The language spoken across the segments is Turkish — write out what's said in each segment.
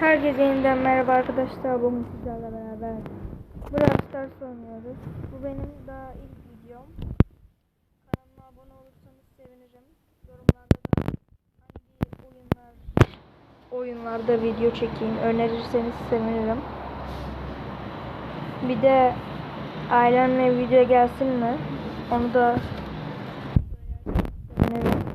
Herkese yeniden merhaba arkadaşlar. Bugün sizlerle beraber Brawl Stars oynuyoruz. Bu benim daha ilk videom. Kanalıma abone olursanız sevinirim. Yorumlarda da hangi oyunlar oyunlarda video çekeyim önerirseniz sevinirim. Bir de ailemle video gelsin mi? Onu da sevinirim.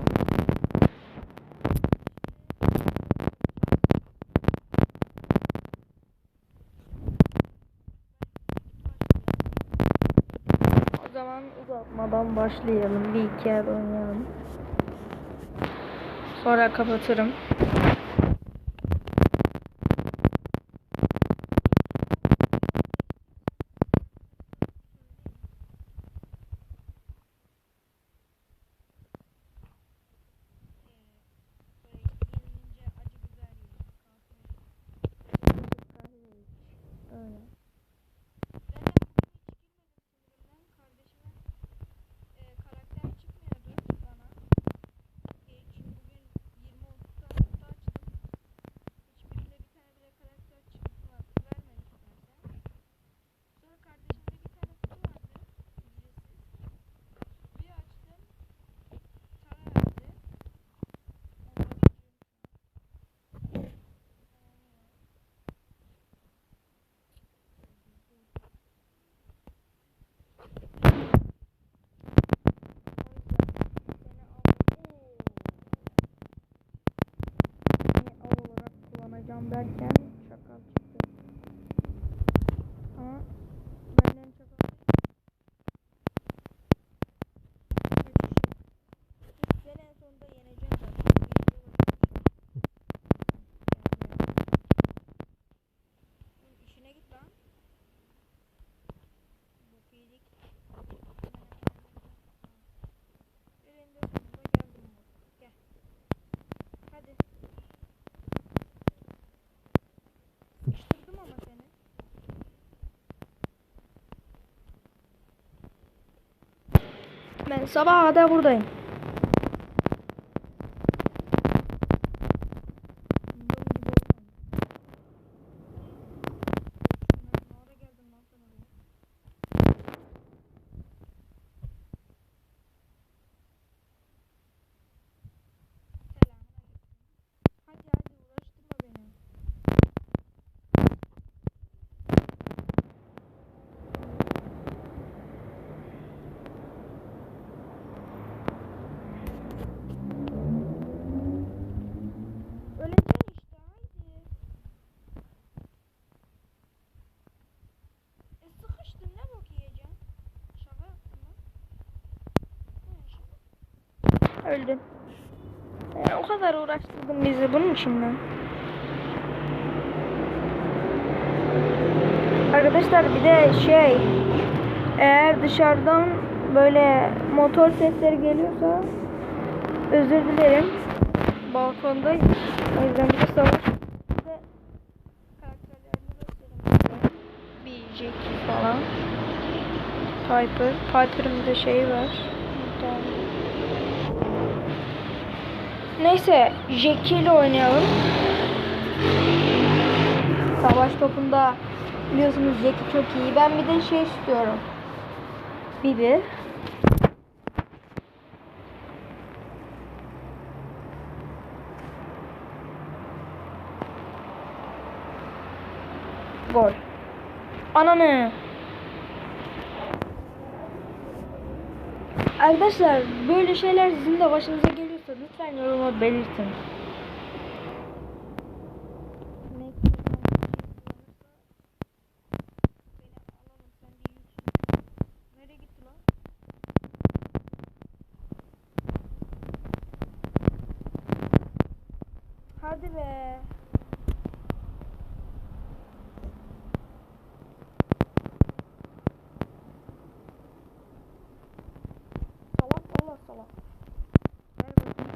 Zaman uzatmadan başlayalım. Bir iki el oynayalım. Sonra kapatırım. Ben sabaha kadar buradayım. Öldün. E, o kadar uğraştırdın bizi bunun için mi? Arkadaşlar bir de şey eğer dışarıdan böyle motor sesleri geliyorsa özür dilerim. Balkondayım. O yüzden bir de savaş. Falan. Piper. Piper'ın de şeyi var. Bir tane. Neyse Jackie ile oynayalım. Savaş topunda biliyorsunuz Jackie çok iyi. Ben bir de şey istiyorum. Bibi. Gol. Ananı. Arkadaşlar böyle şeyler sizin de başınıza geliyorsa lütfen yoruma belirtin. Hadi be. Salak Allah salak. Ver bakayım.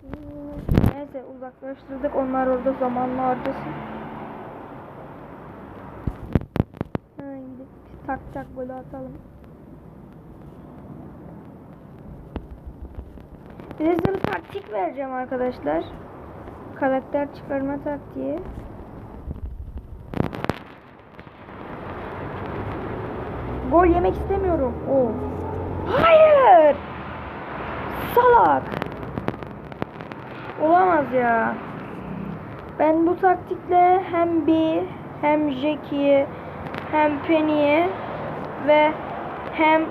Hmm, Neyse uzaklaştırdık. Onlar orada zamanla harcasın. Ha, indi. Tak atalım. Size bir taktik vereceğim arkadaşlar. Karakter çıkarma taktiği. Gol yemek istemiyorum. Oo. Hayır. Salak. Olamaz ya. Ben bu taktikle hem bir hem Jackie'yi hem Penny'i ve hem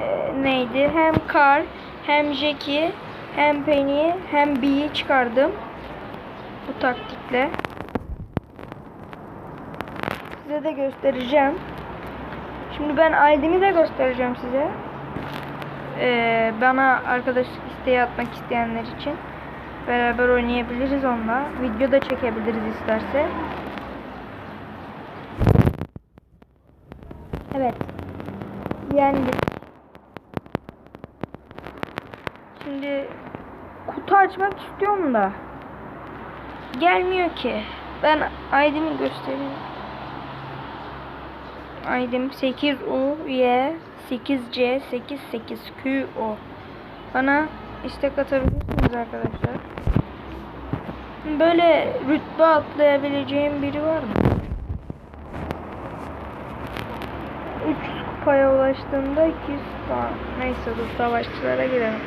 e, neydi hem Carl hem Jackie hem Penny'i hem B'yi çıkardım. Bu taktikle. Size de göstereceğim. Şimdi ben ID'mi de göstereceğim size. Ee, bana arkadaşlık isteği atmak isteyenler için beraber oynayabiliriz onunla. Video da çekebiliriz isterse. Evet. Yendik. Şimdi kutu açmak istiyorum da gelmiyor ki. Ben ID'mi göstereyim. ID'm 8U Y 8C 88 Q O. Bana istek atabilirsiniz arkadaşlar. Böyle rütbe atlayabileceğim biri var mı? 300 kupaya ulaştığında 200 puan. Neyse dur savaşçılara girelim.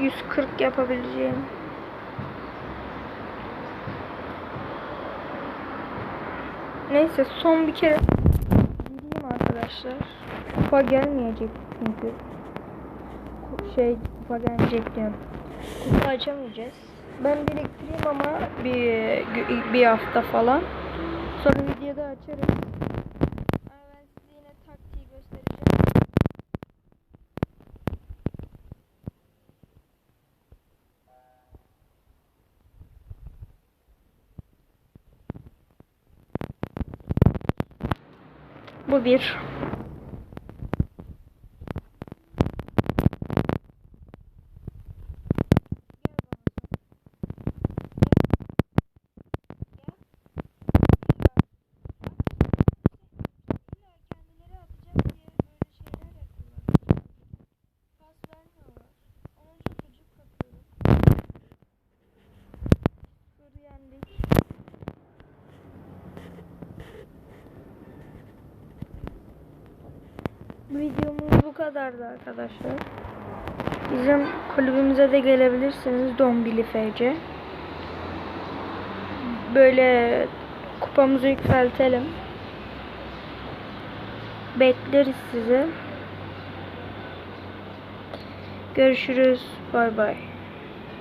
Yüz kırk yapabileceğim. Neyse son bir kere gireyim arkadaşlar. Kupa gelmeyecek çünkü. Şey kupa gelmeyecek diyorum. Kupa açamayacağız. Ben biriktireyim ama bir bir hafta falan. Sonra videoda açarım. Ama ben size yine taktiği göstereceğim. Bu bir. Videomuz bu kadardı arkadaşlar. Bizim kulübümüze de gelebilirsiniz Dombili FC. Böyle kupamızı yükseltelim. Bekleriz sizi. Görüşürüz. Bay bay.